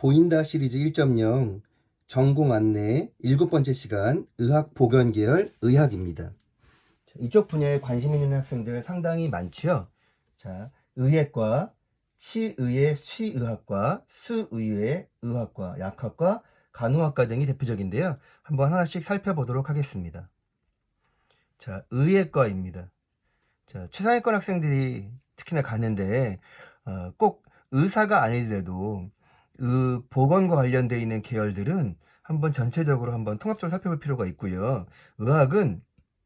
보인다 시리즈 1.0 전공 안내 일곱 번째 시간 의학 보건 계열 의학입니다. 자, 이쪽 분야에 관심 있는 학생들 상당히 많죠. 자, 의학과, 치의의 수의학과, 수의의 의학과, 약학과, 간호학과 등이 대표적인데요. 한번 하나씩 살펴보도록 하겠습니다. 자, 의학과입니다. 자, 최상위권 학생들이 특히나 가는데 어, 꼭 의사가 아니더라도 의, 보건과 관련되어 있는 계열들은 한번 전체적으로 한번 통합적으로 살펴볼 필요가 있고요. 의학은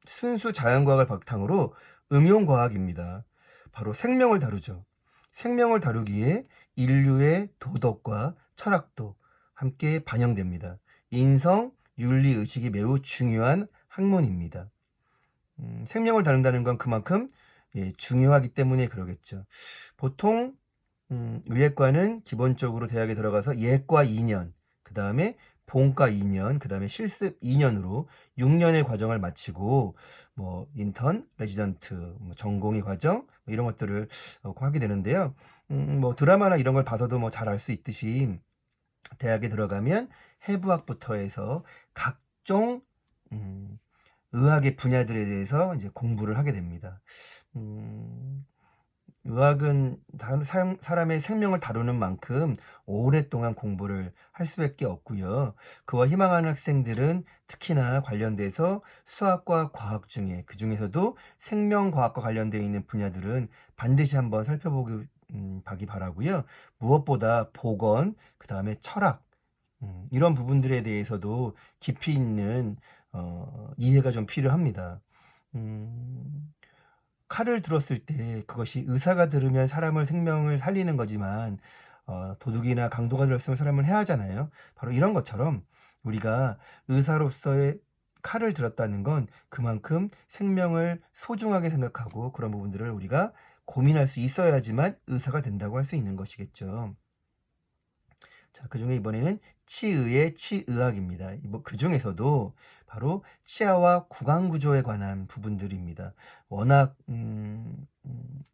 순수 자연과학을 바탕으로 응용과학입니다. 바로 생명을 다루죠. 생명을 다루기에 인류의 도덕과 철학도 함께 반영됩니다. 인성, 윤리 의식이 매우 중요한 학문입니다. 음, 생명을 다룬다는 건 그만큼 예, 중요하기 때문에 그러겠죠. 보통 음, 의예과는 기본적으로 대학에 들어가서 예과 2년, 그 다음에 본과 2년, 그 다음에 실습 2년으로 6년의 과정을 마치고 뭐 인턴, 레지던트, 뭐 전공의 과정 뭐 이런 것들을 어, 하게 되는데요. 음, 뭐 드라마나 이런 걸 봐서도 뭐 잘 알 수 있듯이 대학에 들어가면 해부학부터 해서 각종 음, 의학의 분야들에 대해서 이제 공부를 하게 됩니다. 음, 의학은 사람의 생명을 다루는 만큼 오랫동안 공부를 할 수밖에 없고요. 그와 희망하는 학생들은 특히나 관련돼서 수학과 과학 중에 그 중에서도 생명과학과 관련되어 있는 분야들은 반드시 한번 살펴보기 음, 바라고요. 무엇보다 보건, 그 다음에 철학 음, 이런 부분들에 대해서도 깊이 있는 어, 이해가 좀 필요합니다. 음, 칼을 들었을 때 그것이 의사가 들으면 사람을 생명을 살리는 거지만 어, 도둑이나 강도가 들었으면 사람을 해하잖아요. 바로 이런 것처럼 우리가 의사로서의 칼을 들었다는 건 그만큼 생명을 소중하게 생각하고 그런 부분들을 우리가 고민할 수 있어야지만 의사가 된다고 할 수 있는 것이겠죠. 자, 그 중에 이번에는 치의의 치의학입니다. 뭐그 중에서도 바로 치아와 구강 구조에 관한 부분들입니다. 워낙 음, 음,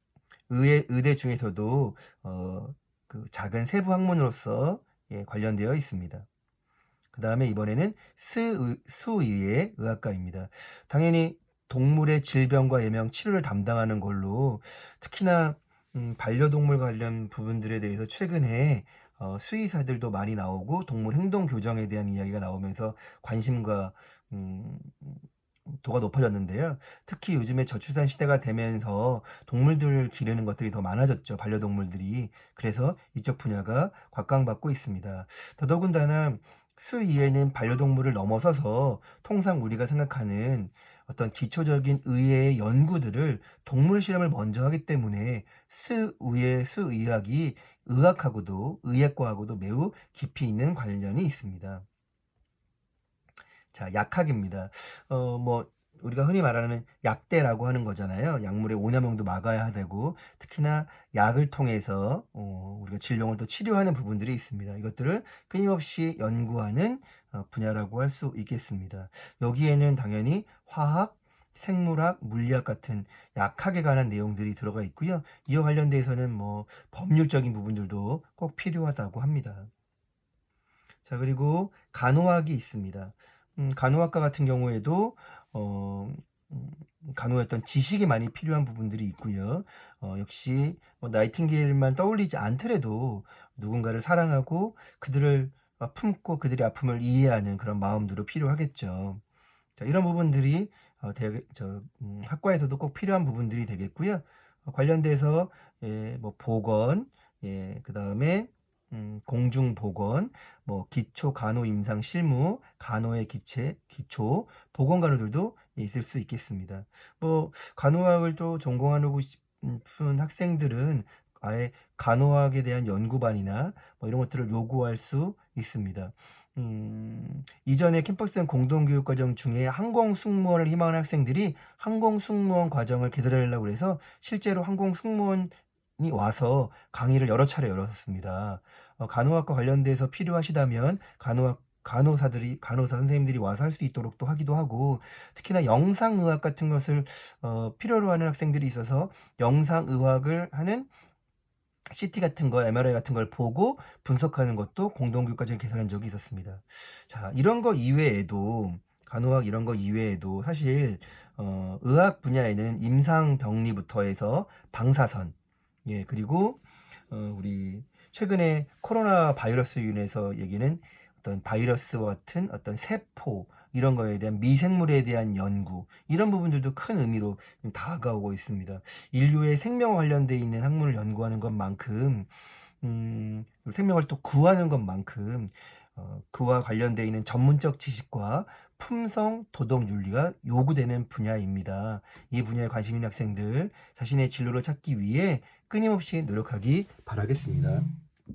의대, 의대 중에서도 어, 그 작은 세부 학문으로서 예, 관련되어 있습니다. 그 다음에 이번에는 수의, 수의의 의학과입니다. 당연히 동물의 질병과 예명 치료를 담당하는 걸로 특히나 음, 반려동물 관련 부분들에 대해서 최근에 어, 수의사들도 많이 나오고 동물 행동 교정에 대한 이야기가 나오면서 관심과 음, 도가 높아졌는데요. 특히 요즘에 저출산 시대가 되면서 동물들을 기르는 것들이 더 많아졌죠. 반려동물들이. 그래서 이쪽 분야가 곽광받고 있습니다. 더더군다나 수의에는 반려동물을 넘어서서 통상 우리가 생각하는 어떤 기초적인 의의 연구들을 동물 실험을 먼저 하기 때문에 수의의 수의학이 의학하고도 의학과하고도 매우 깊이 있는 관련이 있습니다. 자, 약학입니다. 어, 뭐 우리가 흔히 말하는 약대라고 하는 거잖아요. 약물의 오염형도 막아야 되고 특히나 약을 통해서 어, 우리가 질병을 또 치료하는 부분들이 있습니다. 이것들을 끊임없이 연구하는 어, 분야라고 할 수 있겠습니다. 여기에는 당연히 화학, 생물학, 물리학 같은 약학에 관한 내용들이 들어가 있고요. 이와 관련돼서는 뭐 법률적인 부분들도 꼭 필요하다고 합니다. 자, 그리고 간호학이 있습니다. 음, 간호학과 같은 경우에도 어, 음, 어떤 지식이 많이 필요한 부분들이 있고요. 어, 역시 뭐 나이팅게일만 떠올리지 않더라도 누군가를 사랑하고 그들을 어, 품고 그들의 아픔을 이해하는 그런 마음들도 필요하겠죠. 자, 이런 부분들이 어, 대, 저, 음, 학과에서도 꼭 필요한 부분들이 되겠고요. 어, 관련돼서 예, 뭐 보건, 예, 그 다음에 음, 공중 보건, 뭐 기초 간호 임상 실무, 간호의 기체, 기초, 보건 간호들도 있을 수 있겠습니다. 뭐 간호학을 또 전공하고 싶은 학생들은 아예 간호학에 대한 연구반이나 뭐 이런 것들을 요구할 수 있습니다. 음, 이전에 캠퍼스형 공동교육 과정 중에 항공 승무원을 희망하는 학생들이 항공 승무원 과정을 개설하려고 해서 실제로 항공 승무원 이 와서 강의를 여러 차례 열었습니다. 어, 간호학과 관련돼서 필요하시다면 간호학 간호사들이 간호사 선생님들이 와서 할 수 있도록 또 하기도 하고 특히나 영상의학 같은 것을 어, 필요로 하는 학생들이 있어서 영상의학을 하는 CT 같은 거, MRI 같은 걸 보고 분석하는 것도 공동교과정을 개설한 적이 있었습니다. 자, 이런 거 이외에도 간호학 이런 거 이외에도 사실 어, 의학 분야에는 임상 병리부터 해서 방사선, 예, 그리고 어, 우리 최근에 코로나 바이러스로 인해서 얘기는 어떤 바이러스와 같은 어떤 세포 이런 거에 대한 미생물에 대한 연구 이런 부분들도 큰 의미로 좀 다가오고 있습니다. 인류의 생명 관련돼 있는 학문을 연구하는 것만큼 음, 생명을 또 구하는 것만큼 어, 그와 관련돼 있는 전문적 지식과 품성, 도덕 윤리가 요구되는 분야입니다. 이 분야에 관심 있는 학생들 자신의 진로를 찾기 위해 끊임없이 노력하기 바라겠습니다.